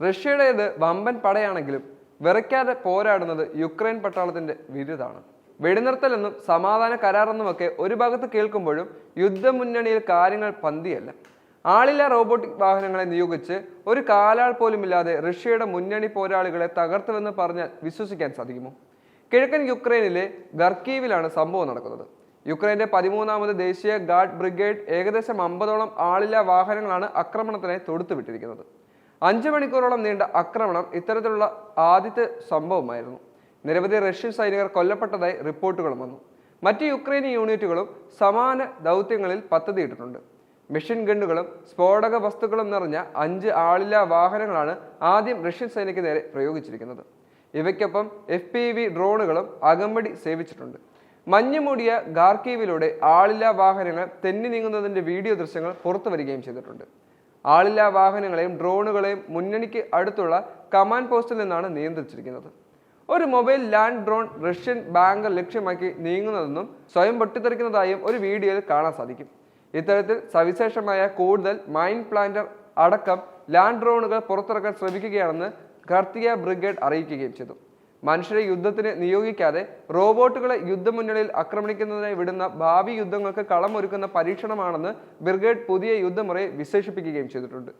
റഷ്യയുടേത് വമ്പൻ പടയാണെങ്കിലും വിറയ്ക്കാതെ പോരാടുന്നത് യുക്രൈൻ പട്ടാളത്തിന്റെ വിരുദാണ് വെടിനിർത്തലെന്നും സമാധാന കരാറെന്നുമൊക്കെ ഒരു ഭാഗത്ത് കേൾക്കുമ്പോഴും യുദ്ധമുന്നണിയിൽ കാര്യങ്ങൾ പന്തിയല്ല. ആളില്ല റോബോട്ടിക് വാഹനങ്ങളെ നിയോഗിച്ച് ഒരു കാലാൾ പോലുമില്ലാതെ റഷ്യയുടെ മുന്നണി പോരാളികളെ തകർത്തുവെന്ന് പറഞ്ഞാൽ വിശ്വസിക്കാൻ സാധിക്കുമോ? കിഴക്കൻ യുക്രൈനിലെ ഗർക്കീവിലാണ് സംഭവം നടക്കുന്നത്. യുക്രൈന്റെ പതിമൂന്നാമത് ദേശീയ ഗാർഡ് ബ്രിഗേഡ് ഏകദേശം അമ്പതോളം ആളില്ല വാഹനങ്ങളാണ് ആക്രമണത്തിനായി തൊടുത്തുവിട്ടിരിക്കുന്നത്. അഞ്ചു മണിക്കൂറോളം നീണ്ട ആക്രമണം ഇത്തരത്തിലുള്ള ആദ്യത്തെ സംഭവമായിരുന്നു. നിരവധി റഷ്യൻ സൈനികർ കൊല്ലപ്പെട്ടതായി റിപ്പോർട്ടുകളും വന്നു. മറ്റ് യുക്രൈനി യൂണിറ്റുകളും സമാന ദൗത്യങ്ങളിൽ പദ്ധതിയിട്ടിട്ടുണ്ട്. മെഷീൻ ഗണ്ണുകളും സ്ഫോടക വസ്തുക്കളും നിറഞ്ഞ അഞ്ച് ആളില്ലാ വാഹനങ്ങളാണ് ആദ്യം റഷ്യൻ സൈനിക്ക് നേരെ പ്രയോഗിച്ചിരിക്കുന്നത്. ഇവയ്ക്കൊപ്പം എഫ് പി വി ഡ്രോണുകളും അകമ്പടി സേവിച്ചിട്ടുണ്ട്. മഞ്ഞുമൂടിയ ഗാർക്കീവിലൂടെ ആളില്ലാ വാഹനങ്ങൾ തെന്നി നീങ്ങുന്നതിന്റെ വീഡിയോ ദൃശ്യങ്ങൾ പുറത്തു വരികയും ചെയ്തിട്ടുണ്ട്. ആളില്ലാ വാഹനങ്ങളെയും ഡ്രോണുകളെയും മുന്നണിക്ക് അടുത്തുള്ള കമാൻഡ് പോസ്റ്റിൽ നിന്നാണ് നിയന്ത്രിച്ചിരിക്കുന്നത്. ഒരു mobile land drone Russian bank ലക്ഷ്യമാക്കി നീങ്ങുന്നതെന്നും സ്വയം പൊട്ടിത്തെറിക്കുന്നതായും ഒരു വീഡിയോയിൽ കാണാൻ സാധിക്കും. ഇത്തരത്തിൽ സവിശേഷമായ കൂടുതൽ മൈൻ പ്ലാന്റർ അടക്കം ലാൻഡ് ഡ്രോണുകൾ പുറത്തിറക്കാൻ ശ്രമിക്കുകയാണെന്ന് കർത്തിയ ബ്രിഗേഡ് അറിയിക്കുകയും ചെയ്തു. മനുഷ്യരെ യുദ്ധത്തിന് നിയോഗിക്കാതെ റോബോട്ടുകളെ യുദ്ധമുന്നണിയിൽ ആക്രമിക്കുന്നതിനായി വിടുന്ന ഭാവി യുദ്ധങ്ങൾക്ക് കളമൊരുക്കുന്ന പരീക്ഷണമാണെന്ന് ബ്രിഗേഡ് പുതിയ യുദ്ധമുറയെ വിശേഷിപ്പിക്കുകയും ചെയ്തിട്ടുണ്ട്.